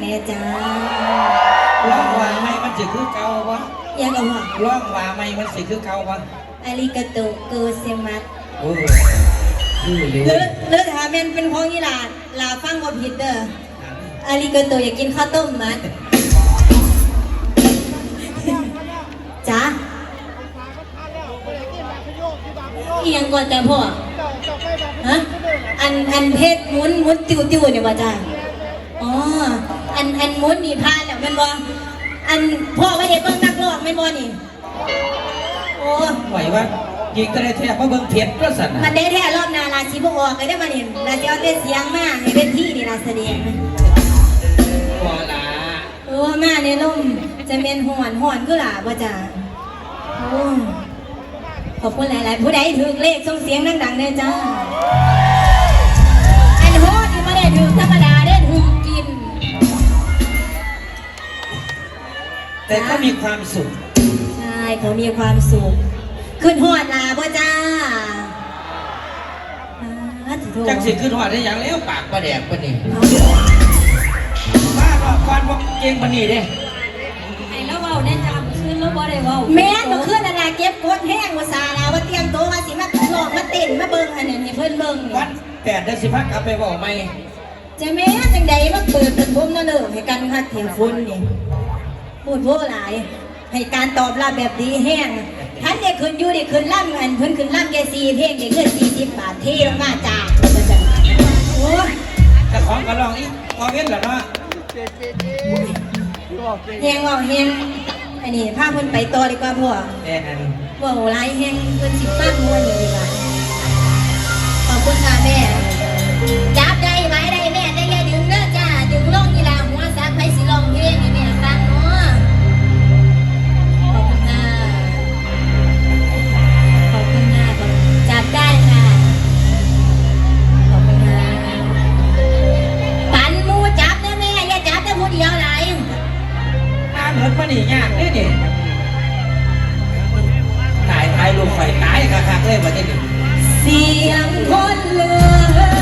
แน่จ้าร้องว่าไม่มันสิคือเก่าวะยังเอาว่าร้องว่าไม่มันสิคือเก่าวะอาริกาโตโกเซมัสโอ้คืออยู่หรือหรือถามแม่นเป็นของยี่หลาลาฟังว่าผิดเด้ออาริกาโตอยากกินข้าวต้มมัดจ้าเอียงก่อนแต่พ่อฮะอันอันเพชรหมุนหมุนติวติวเนี่ยว่าจ้าอ๋อ อันอันหมุนนี่พานแล้วแม่นบ่อันพ่อว่าเด็กเบิ่งนักร้องแม่นบ่นี่โอ้ไหววะยิงตะได้แทบมาเบิ่งเผ็ดก็สั่นมัน่ะนได้แท้รอบหนาลาชีบออกเลยได้มาเนี่ยลาจะเอาแต่เสียงมาให้เป็นที่นี่ลาแสดงบ่ล่ะโอ้มาในลมจะเป็นหอนหอนก็หล่ะบ่จ้าโอ้ขอบคุณหลาย ๆ ผู้ใดถือเลขส่งเสียงดังๆเลยจ้าอันโหดนี่ไม่ได้ถือธรรมดา แต่ก็มีความสุข ใช่เขามีความสุข ขึ้นหอดลาบ่จ้าอ่าถือโทษจังสิขึ้นหอดได้อย่างแล้วปากประแดกปะนี่เอาบ้าก็ก่อนบ่เก่งปะนี่เด้ไอ้แล้วเว้าได้จำขึ้นแล้วบ่ได้เว้าแม่นบ่ขึ้นนานาเก็บกดแห้งว่าซาลาว่าเตรียมตัวว่าสิมาหลอกมาเต้นมาเบิ่งอันนั้นให้เพิ่นเบิ่งนี่วันแปดเดือนสิบห้ากลับไปบอกไหมจะแม่จังใดมาเปิดเป็นผมนั่นเด้อให้กันคัดเถียงฝุ่นนี่ พูดโว้หลาย ให้การตอบรับแบบดีแห้งท่านได้ขึ้นอยู่ได้ขึ้นล่ำอันเพิ่นขึ้นล่ำแกซีเพลงได้เงิน40บาทเที่ลงมาจ้าว่าซั่นโอ้ยแต่ของก็ลองอีกพอเว้นแหละเนาะแฮงเว่าแฮงอันนี้พาเพิ่นไปต่อดีกว่าพ่อแน่นั่นเว่าหลายแฮงเพิ่นสิฟังม่วนอยู่ดีกว่าขอบคุณค่ะแม่จับได้ไหมได้แม่ได้แค่ดึงเด้อจ้าดึงลงกีฬาหัวซักไปสิลองเพลง ตามเหินมานี่ยากเด้นี่ตายตายลูกไฟตายคักๆเลยวันนี้เสียงคนเลือ